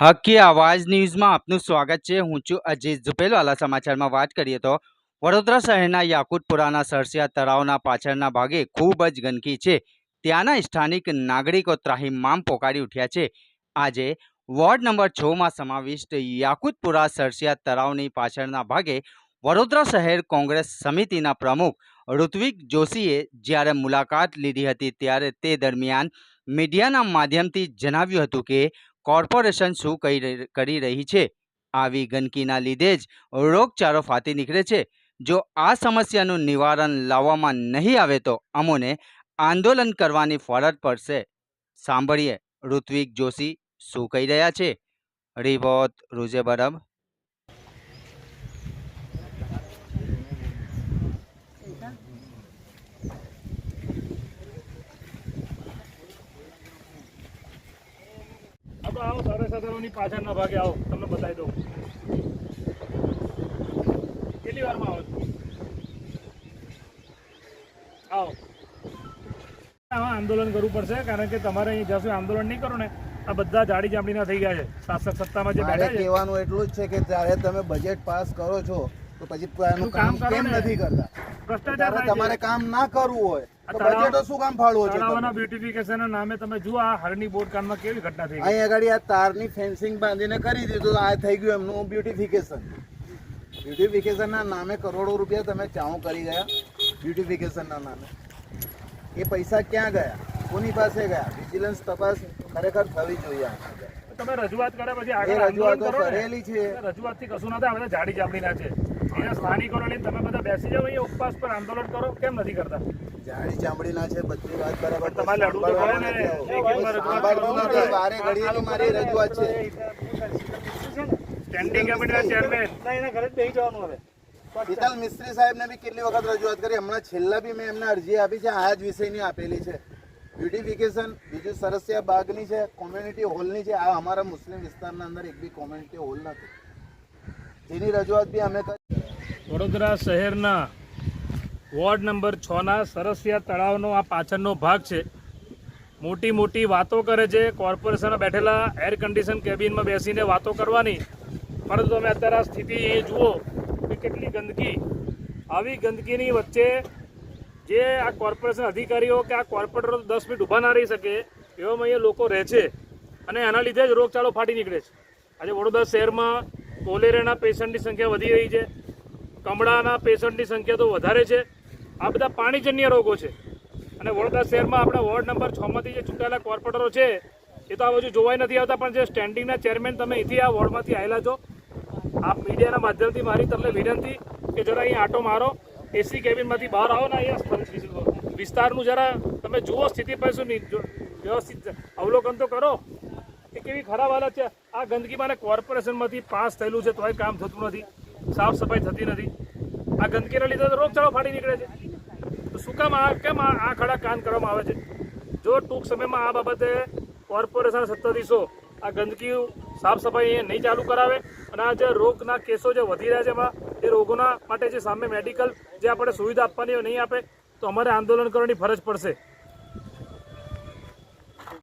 હકી આવાજ ન્યૂઝમાં આપનું સ્વાગત છે. હું છું અજીત ઝુપેલવાલા સમાચારમાં વાત કરીએ તો વડોદરા શહેરના યાકુતપુરાના સરસિયા તળાવના પાછળના ભાગે ખૂબ જ ગંદકી છે. ત્યાંના સ્થાનિક નાગરિકો ત્રાહિમામ પોકારી ઉઠ્યા છે. આજે વોર્ડ નંબર છમાં સમાવિષ્ટ યાકુતપુરા સરસિયા તળાવની પાછળના ભાગે વડોદરા શહેર કોંગ્રેસ સમિતિના પ્રમુખ ઋત્વિક જોશીએ જ્યારે મુલાકાત લીધી હતી ત્યારે તે દરમિયાન મીડિયાના માધ્યમથી જણાવ્યું હતું કે કોર્પોરેશન શું કરી રહી છે? આવી ગંદકીના લીધે જ રોગચાળો ફાટી નીકળે છે. જો આ સમસ્યાનું નિવારણ લાવવામાં નહીં આવે તો અમોને આંદોલન કરવાની ફરજ પડશે. સાંભળીએ, ઋત્વિક જોશી શું કહી રહ્યા છે? રિપોર્ટ, રૂજે આ તો આવો સારા પાછળના ભાગે આવો તમને બતાવી દઉં. કેટલી વારમાં આવો આવો. આમાં આંદોલન કરવું પડશે કારણ કે તમારે અહીં જ્યાં સુધી આંદોલન નહીં કરો ને આ બધા જાડી જામડીના થઈ ગયા છે. શાસક સત્તામાં જે બેઠા છે. કહેવાનું એટલું જ છે કે જ્યારે તમે બજેટ પાસ કરો છો તો પછી કામ કેમ નથી કરતા? ભ્રષ્ટાચાર તમારે કામ ના કરવું હોય તો બજેટો શું કામ ફાળવો છો તળાવના તમે? બ્યુટિફિકેશન નામે તમે જુઓ આ હરની બોર્ડ કામમાં કેવી ઘટના થઈ અહીં આગળ આ તારની ફેન્સિંગ બાંધીને કરી દીધું આ થઈ ગયું એમનું બ્યુટિફિકેશન બ્યુટિફિકેશનના નામે કરોડો રૂપિયા તમે ચાઉ કરી ગયા બ્યુટિફિકેશનના નામે. એ પૈસા ક્યાં ગયા? કોની પાસે ગયા? વિજિલન્સ તપાસ ખરેખર થવી જોઈએ તમે રજૂઆત કર્યા પછી આગળ રજૂઆતો કરો ને. કરેલી છે. રજૂઆતથી કશું ના થાય જાડી જામડીના છે. એના સ્થાનિકોને લઈને તમે બધા બેસી જાઓ અહીંયા ઉપવાસ પર આંદોલન કરો કેમ નથી કરતા? જાડી ચામડીના છે બધી વાત બરાબર. તમારે લડવું તો પડે ને. મિસ્ત્રી સાહેબને બી કેટલી વખત રજૂઆત કરી. હમણાં છેલ્લા બી મેં એમને અરજી આપી છે આ જ વિષયની આપેલી છે. બ્યુટિફિકેશન બીજું સરસિયા બાગની છે કોમ્યુનિટી હોલની છે. આ અમારા મુસ્લિમ વિસ્તારના અંદર એક બી કોમ્યુનિટી હોલ નથી. જેની રજૂઆત બી અમે કરી. વડોદરા શહેરના વોર્ડ નંબર છના સરસિયા તળાવનો આ પાછળનો ભાગ છે. મોટી મોટી વાતો કરે છે. કોર્પોરેશનમાં બેઠેલા એર કન્ડિશન કેબિનમાં બેસીને વાતો કરવાની. પરંતુ તમે અત્યારે આ સ્થિતિ એ જુઓ કે કેટલી ગંદકી. આવી ગંદકીની વચ્ચે જે આ કોર્પોરેશન અધિકારીઓ કે આ કોર્પોરેટરો દસ મિનિટ ઊભા ના રહી શકે એવામાં અહીંયા લોકો રહે છે. અને એના લીધે જ રોગચાળો ફાટી નીકળે છે. આજે વડોદરા શહેરમાં કોલેરાના પેશન્ટની સંખ્યા વધી રહી છે. કમળાના પેશન્ટની સંખ્યા તો વધારે છે. આ બધા પાણીજન્ય રોગો છે. અને વડોદરા શહેરમાં આપણા વોર્ડ નંબર છમાંથી જે ચૂંટાયેલા કોર્પોરેટરો છે, એ તો આ બાજુ જોવાય નથી આવતા, પણ જે સ્ટેન્ડિંગના ચેરમેન તમે અહીંથી આ વોર્ડમાંથી આવેલા છો આ મીડિયાના માધ્યમથી મારી તમને વિનંતી કે જરા અહીં આટો મારો. એસી કેબિનમાંથી બહાર આવો ને અહીંયા વિસ્તારનું જરા તમે જુઓ સ્થિતિ પર શું વ્યવસ્થિત અવલોકન તો કરો. કેવી ખરાબ હાલત છે? આ ગંદકીમાં કોર્પોરેશનમાંથી પાસ થયેલું છે, તોય કામ થતું નથી. સાફ સફાઈ થતી નથી. આ ગંદકીના લીધે તો રોગચાળો ફાટી નીકળે છે. તો શું કામ આ કેમ આ ખડા કાન કરવામાં આવે છે? જો ટૂંક સમયમાં આ બાબતે કોર્પોરેશન સત્તાધીશો આ ગંદકી સાફ સફાઈ નહીં ચાલુ કરાવે અને આ જે રોગના કેસો જે વધી રહ્યા છે એમાં, એ રોગોના માટે જે સામે મેડિકલ જે આપણે સુવિધા આપવાની નહીં આપે, તો અમારે આંદોલન કરવાની ફરજ પડશે.